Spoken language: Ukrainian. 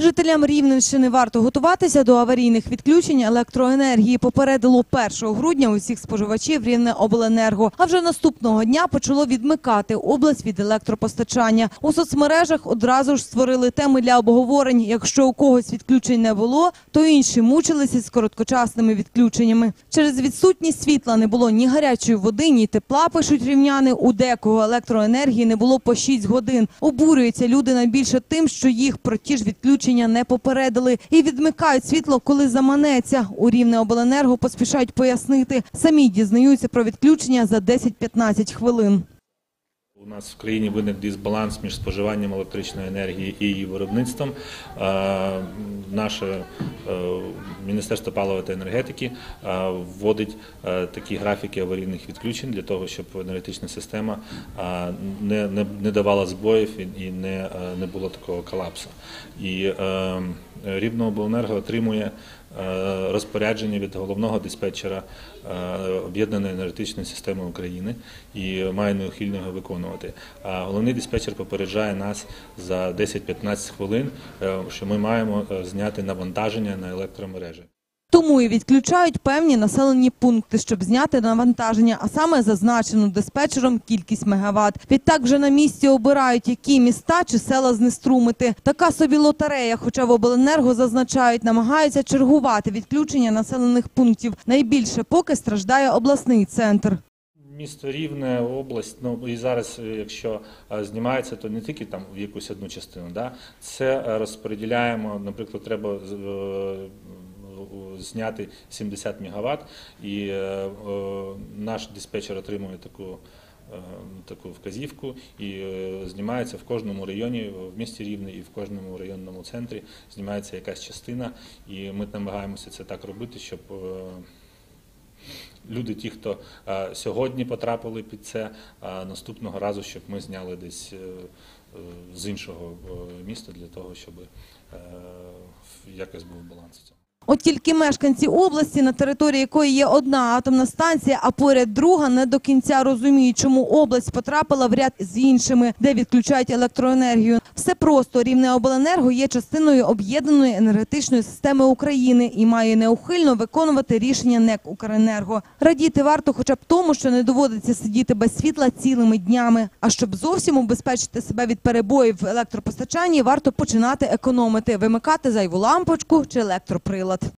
Жителям Рівненщини варто готуватися до аварійних відключень електроенергії. Попередило 1 грудня усіх споживачів Рівне обленерго. А вже наступного дня почало відмикати область від електропостачання. У соцмережах одразу ж створили теми для обговорень. Якщо у когось відключень не було, то інші мучилися з короткочасними відключеннями. Через відсутність світла не було ні гарячої води, ні тепла. Пишуть рівняни. У декого електроенергії не було по 6 годин. Обурюються люди найбільше тим, що їх про ті ж відключення не попередили і відмикають світло, коли заманеться. У Рівне обленерго поспішають пояснити. Самі дізнаються про відключення за 10-15 хвилин. У нас в країні виник дисбаланс між споживанням електричної енергії і її виробництвом. Наше е, Міністерство палива та енергетики е, вводить е, такі графіки аварійних відключень для того, щоб енергетична система не, давала збоїв і- не, було такого колапсу. І Рівнеобленерго отримує розпорядження від головного диспетчера е, об'єднаної енергетичної системи України і має неухильно його виконувати. А головний диспетчер попереджає нас за 10-15 хвилин, е, що ми маємо е, зняти навантаження на електромережі. Тому і відключають певні населені пункти, щоб зняти навантаження, а саме зазначену диспетчером кількість мегаватт. Відтак вже на місці обирають, які міста чи села знеструмити. Така собі лотерея, хоча в обленерго зазначають, намагаються чергувати відключення населених пунктів. Найбільше поки страждає обласний центр. Місто Рівне, область, ну і зараз, е, якщо е, знімається, то не тільки там в якусь одну частину, да, це е, розподіляємо, наприклад, треба зняти 70 МВт, і е, е, наш диспетчер отримує таку. е, Таку вказівку і знімається в кожному районі в місті Рівне і в кожному районному центрі знімається якась частина, і ми намагаємося це так робити, щоб люди, ті, хто сьогодні потрапили під це, наступного разу, щоб ми зняли десь з іншого міста для того, щоб якось був баланс. От тільки мешканці області, на території якої є одна атомна станція, а поряд друга, не до кінця розуміють, чому область потрапила в ряд з іншими, де відключають електроенергію. Все просто рівне обленерго є частиною об'єднаної енергетичної системи України і має неухильно виконувати рішення НЕК Укренерго. Радіти варто, хоча б тому, що не доводиться сидіти без світла цілими днями. А щоб зовсім убезпечити себе від перебоїв в електропостачанні, варто починати економити, вимикати зайву лампочку чи електроприлад. not